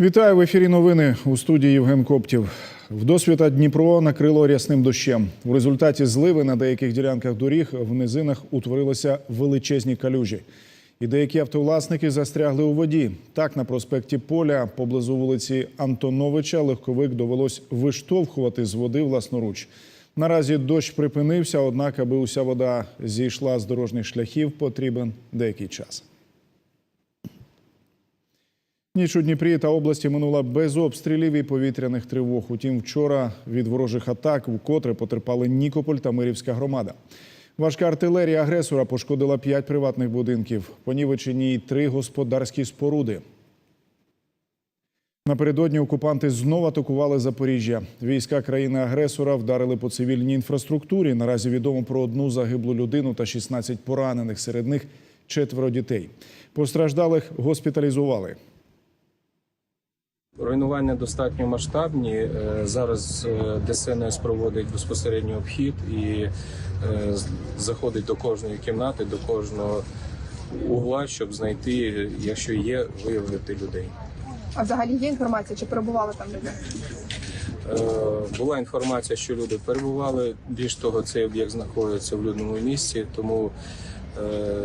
Вітаю в ефірі. Новини у студії Євген Коптів. Вдосвіта Дніпро накрило рясним дощем. У результаті зливи на деяких ділянках доріг в низинах утворилися величезні калюжі. І деякі автовласники застрягли у воді. Так, на проспекті Поля, поблизу вулиці Антоновича, легковик довелось виштовхувати з води власноруч. Наразі дощ припинився, однак, аби уся вода зійшла з дорожніх шляхів, потрібен деякий час. Ніч у Дніпрі та області минула без обстрілів і повітряних тривог. Утім, вчора від ворожих атак вкотре потерпали Нікополь та Мирівська громада. Важка артилерія агресора пошкодила п'ять приватних будинків, понівечені й три господарські споруди. Напередодні окупанти знову атакували Запоріжжя. Війська країни-агресора вдарили по цивільній інфраструктурі. Наразі відомо про одну загиблу людину та 16 поранених. Серед них четверо дітей. Постраждалих госпіталізували. Руйнування достатньо масштабні. Е, Зараз е, ДСНС проводить безпосередньо обхід і е, заходить до кожної кімнати, до кожного угла, щоб знайти, якщо є, виявити людей. А взагалі є інформація, чи перебували там люди? Була інформація, що люди перебували. Більш того, цей об'єкт знаходиться в людному місці, тому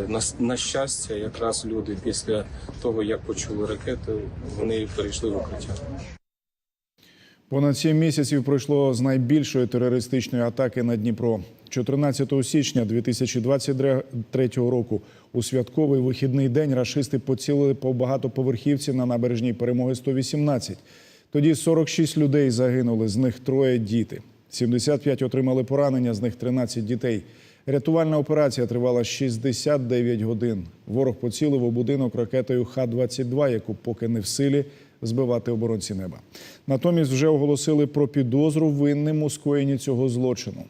на, на щастя, якраз люди після того, як почули ракети, вони перейшли в укриття. Понад сім місяців пройшло з найбільшої терористичної атаки на Дніпро. 14 січня 2023 року у святковий вихідний день рашисти поцілили по багатоповерхівці на набережній перемоги 118. Тоді 46 людей загинули, з них троє діти. 75 отримали поранення, з них 13 дітей. Рятувальна операція тривала 69 годин. Ворог поцілив у будинок ракетою Х-22, яку поки не в силі збивати оборонці неба. Натомість вже оголосили про підозру винним у скоєнні цього злочину.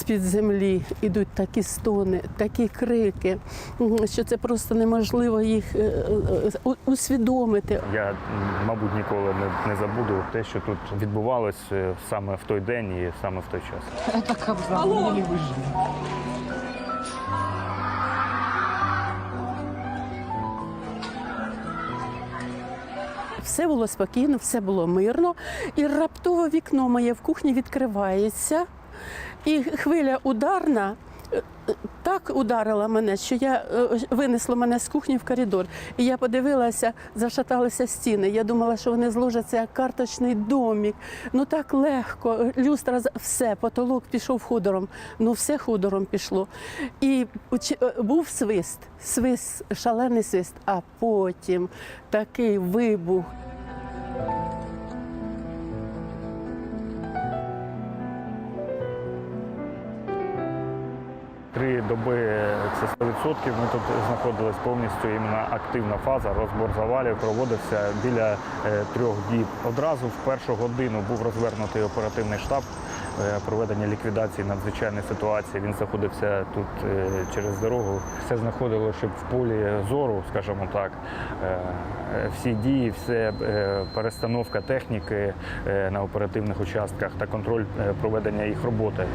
З-під землі ідуть такі стони, такі крики, що це просто неможливо їх е, е, усвідомити. Я, мабуть, ніколи не, забуду те, що тут відбувалось е, саме в той день і саме в той час. Все було спокійно, все було мирно. І раптово вікно моє в кухні відкривається, і хвиля ударна. е, Так ударила мене, що я е, винесло мене з кухні в коридор. І я подивилася, зашаталися стіни. Я думала, що вони зложаться як карточний домік. Ну так легко. Люстра все, потолок пішов ходором. Ну все ходором пішло. І е, був свист, свист, шалений свист, а потім такий вибух. Три доби це 100%. Ми тут знаходились повністю іменно активна фаза. Розбор завалів проводився біля е, трьох діб. Одразу в першу годину був розвернутий оперативний штаб е, проведення ліквідації надзвичайної ситуації. Він знаходився тут е, через дорогу. Все знаходило, щоб в полі зору, скажімо так, всі дії, все перестановка техніки на оперативних участках та контроль проведення їх роботи.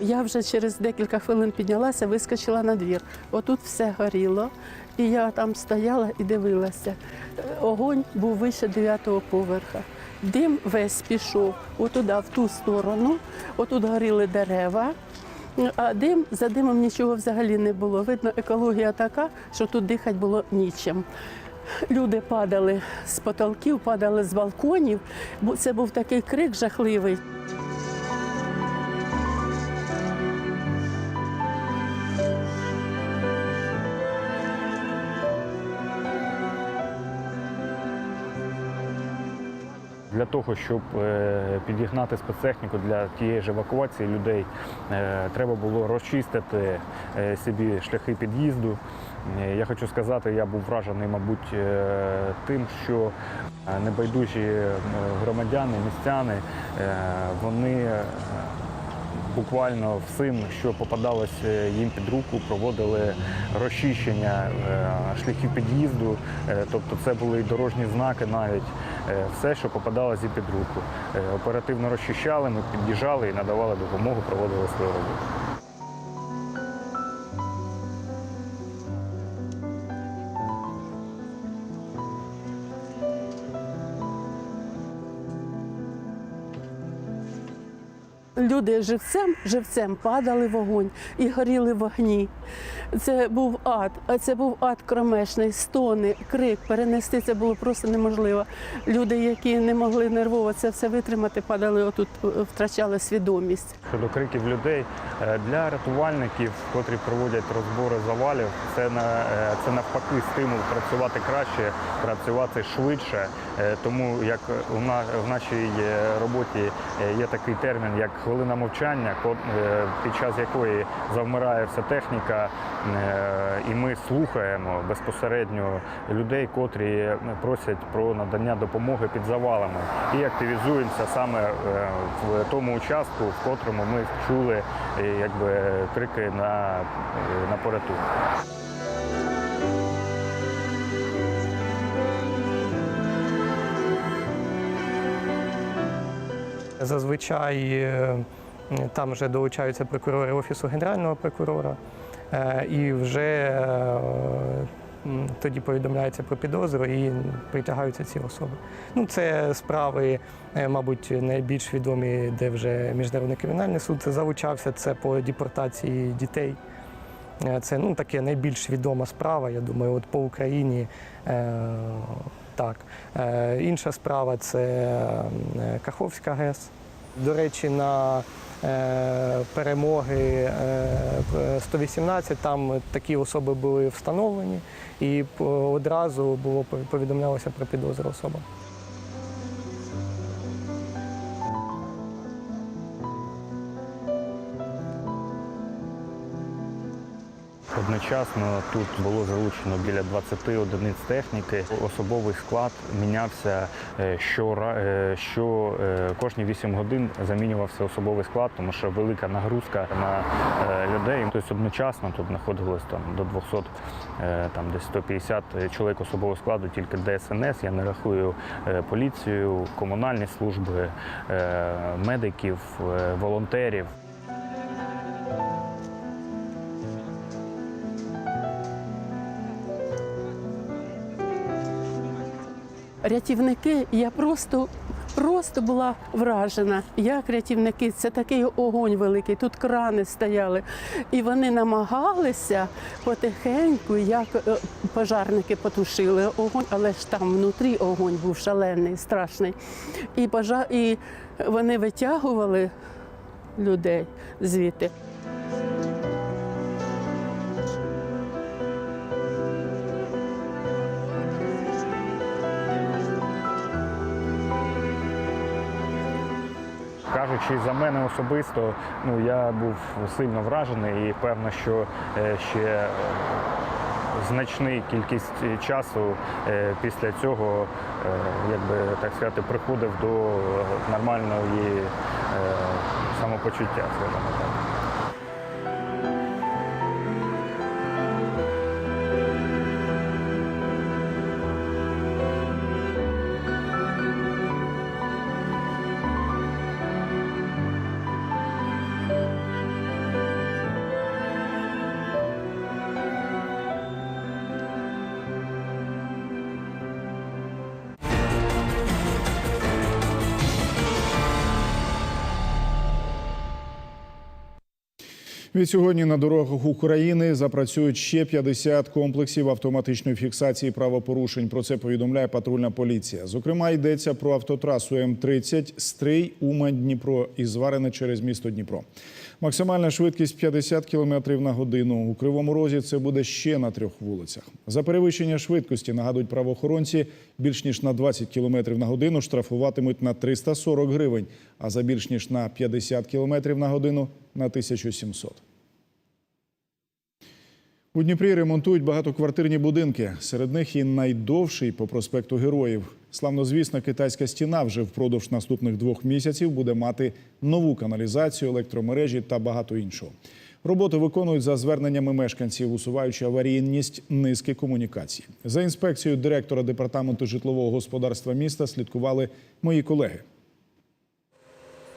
Я вже через декілька хвилин піднялася, вискочила на двір. Отут все горіло, і я там стояла і дивилася. Огонь був вище дев'ятого поверха. Дим весь пішов отуди, в ту сторону. Отут горіли дерева. А дим за димом нічого взагалі не було. Видно, екологія така, що тут дихати було нічим. Люди падали з потолків, падали з балконів. Бу- Це був такий крик жахливий. Того, щоб е, підігнати спецтехніку для тієї ж евакуації людей, е, треба було розчистити е, собі шляхи під'їзду. Я хочу сказати, я був вражений, мабуть, тим, що небайдужі громадяни, містяни, вони буквально всім, що попадалось їм під руку, проводили розчищення шляхів під'їзду, тобто це були дорожні знаки навіть, все, що попадало зі під руку. Е, Оперативно розчищали, ми під'їжджали і надавали допомогу, проводили свою роботу. Люди живцем, живцем падали в вогонь і горіли вогні. Це був ад, а це був ад кромешний, стони, крик. Перенести це було просто неможливо. Люди, які не могли нервово це все витримати, падали отут, е, втрачали свідомість. Щодо криків людей е, для рятувальників, котрі проводять розбори завалів, це на е, це навпаки стимул працювати краще, працювати швидше. Тому як у в нашій роботі є такий термін, як мовчання, е, під час якої завмирає вся техніка, е, і ми слухаємо безпосередньо людей, котрі просять про надання допомоги під завалами, і активізуємося саме е, в тому участку, в котрому ми чули якби крики на, на порятунок. Зазвичай е, там вже долучаються прокурори Офісу Генерального прокурора, е, і вже е, тоді повідомляється про підозру і притягаються ці особи. Ну, це справи, мабуть, найбільш відомі, де вже Міжнародний кримінальний суд залучався. Це по депортації дітей. Це ну, таке найбільш відома справа, я думаю, от по Україні. Так. Е, інша справа це е, Каховська ГЕС. До речі, на е, перемоги е, 118 там такі особи були встановлені, і одразу було повідомлялося про підозру особам. Одночасно тут було залучено біля 20 одиниць техніки. Особовий склад мінявся е, е, що е, кожні 8 годин замінювався особовий склад, тому що велика нагрузка на людей. Тобто одночасно тут знаходилось там до 200, е, там десь 150 чоловік особового складу, тільки ДСНС. Я не рахую поліцію, комунальні служби, медиків, волонтерів. Рятівники, я просто. Просто була вражена, як рятівники, це такий огонь великий, тут крани стояли. І вони намагалися потихеньку, як е, пожарники потушили огонь, але ж там внутрі огонь був шалений, страшний. І, пожар... і вони витягували людей звідти. Кажучи за мене особисто, ну я був сильно вражений і певно, що е, ще е, значний кількість часу е, після цього, якби так сказати, приходив до нормальної самопочуття, скажімо так. Відсьогодні на дорогах України запрацюють ще 50 комплексів автоматичної фіксації правопорушень. Про це повідомляє патрульна поліція. Зокрема, йдеться про автотрасу М30 Стрий, Умань, Дніпро і зварене через місто Дніпро. Максимальна швидкість 50 км на годину. У Кривому Розі це буде ще на трьох вулицях. За перевищення швидкості, нагадують правоохоронці, більш ніж на 20 км на годину штрафуватимуть на 340 гривень, а за більш ніж на 50 км на годину – на 1700. У Дніпрі ремонтують багатоквартирні будинки. Серед них і найдовший по проспекту Героїв. Славнозвісна китайська стіна вже впродовж наступних двох місяців буде мати нову каналізацію, електромережі та багато іншого. Роботи виконують за зверненнями мешканців, усуваючи аварійність низки комунікацій. За інспекцією директора департаменту житлового господарства міста слідкували мої колеги.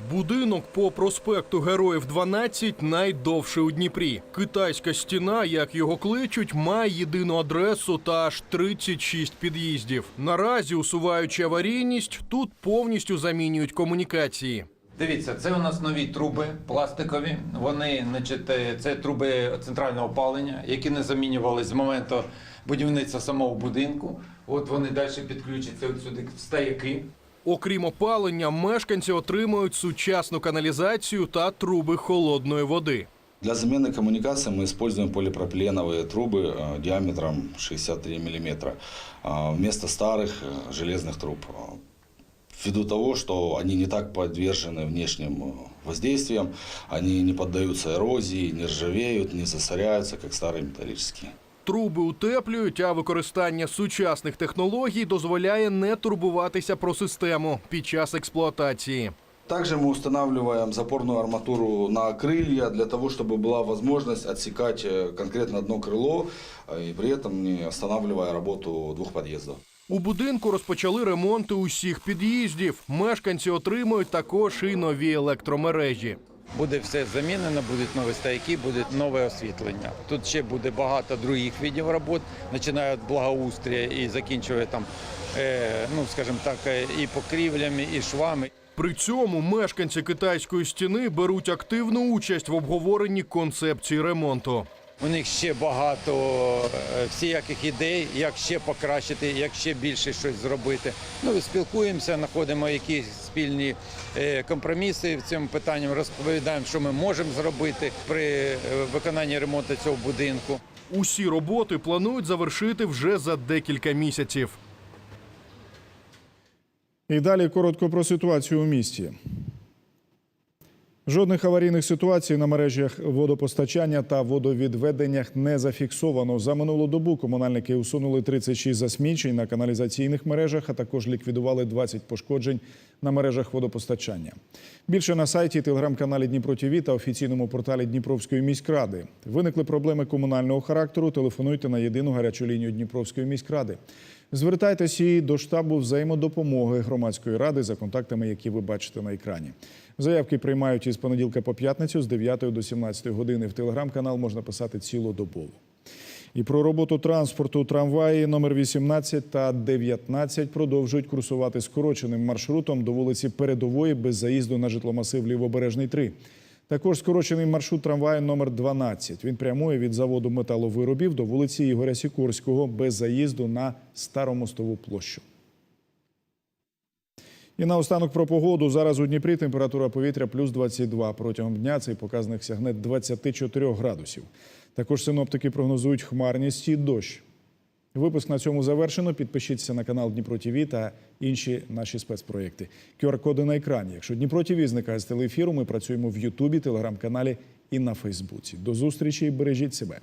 Будинок по проспекту Героїв 12 найдовший у Дніпрі. Китайська стіна, як його кличуть, має єдину адресу та аж 36 під'їздів. Наразі, усуваючи аварійність, тут повністю замінюють комунікації. Дивіться, це у нас нові труби пластикові. Вони, значить, е, це труби центрального опалення, які не замінювали з моменту будівництва самого будинку. От вони далі підключаться от сюди в стояки. Окрім опалення, мешканці отримують сучасну каналізацію та труби холодної води. Для замены коммуникации мы используем полипропиленовые трубы э, диаметром 63 мм вместо старых э, железных труб. Э, Ввиду того, что они не так подвержены внешним э, воздействиям, они не поддаются эрозии, не ржавеют, не засоряются, как старые металлические. Труби утеплюють, а використання сучасних технологій дозволяє не турбуватися про систему під час експлуатації. Также мы устанавливаем запорную арматуру на крылья для того, чтобы была возможность отсекать э, конкретно одно крыло э, и при этом не останавливая работу двух подъездов. У будинку розпочали ремонти усіх під'їздів. Мешканці отримують також і нові електромережі. Буде все замінено, будуть нові стояки, буде нове освітлення. Тут ще буде багато других видів робот, починаючи від благоустрія і закінчує там, е, ну скажімо так, е, і покрівлями, і швами. При цьому мешканці китайської стіни беруть активну участь в обговоренні концепції ремонту. У них ще багато е, всіяких ідей, як ще покращити, як ще більше щось зробити. Ну спілкуємося, знаходимо якісь спільні е, компроміси в цьому питанні, розповідаємо, що ми можемо зробити при е, виконанні ремонту цього будинку. Усі роботи планують завершити вже за декілька місяців. І далі коротко про ситуацію у місті. Жодних аварійних ситуацій на мережах водопостачання та водовідведеннях не зафіксовано. За минулу добу комунальники усунули 36 засмічень на каналізаційних мережах, а також ліквідували 20 пошкоджень на мережах водопостачання. Більше на сайті, телеграм-каналі Дніпро ТІВІ та офіційному порталі Дніпровської міськради. Виникли проблеми комунального характеру. Телефонуйте на єдину гарячу лінію Дніпровської міськради. Звертайтеся і до штабу взаємодопомоги громадської ради за контактами, які ви бачите на екрані. Заявки приймають із понеділка по п'ятницю з 9 до 17 години. В телеграм-канал можна писати цілодобово. І про роботу транспорту трамваї номер 18 та 19 продовжують курсувати скороченим маршрутом до вулиці Передової без заїзду на житломасив Лівобережний 3. Також скорочений маршрут трамваю номер 12. Він прямує від заводу металовиробів до вулиці Ігоря Сікорського без заїзду на Старомостову площу. І наостанок про погоду. Зараз у Дніпрі температура повітря плюс 22. Протягом дня цей показник сягне 24 градусів. Також синоптики прогнозують хмарність і дощ. Випуск на цьому завершено. Підпишіться на канал Дніпро ТІВІ та інші наші спецпроекти. QR-коди на екрані. Якщо Дніпро ТІВІ зникає з телеефіру, ми працюємо в Ютубі, телеграм-каналі і на Фейсбуці. До зустрічі бережіть себе.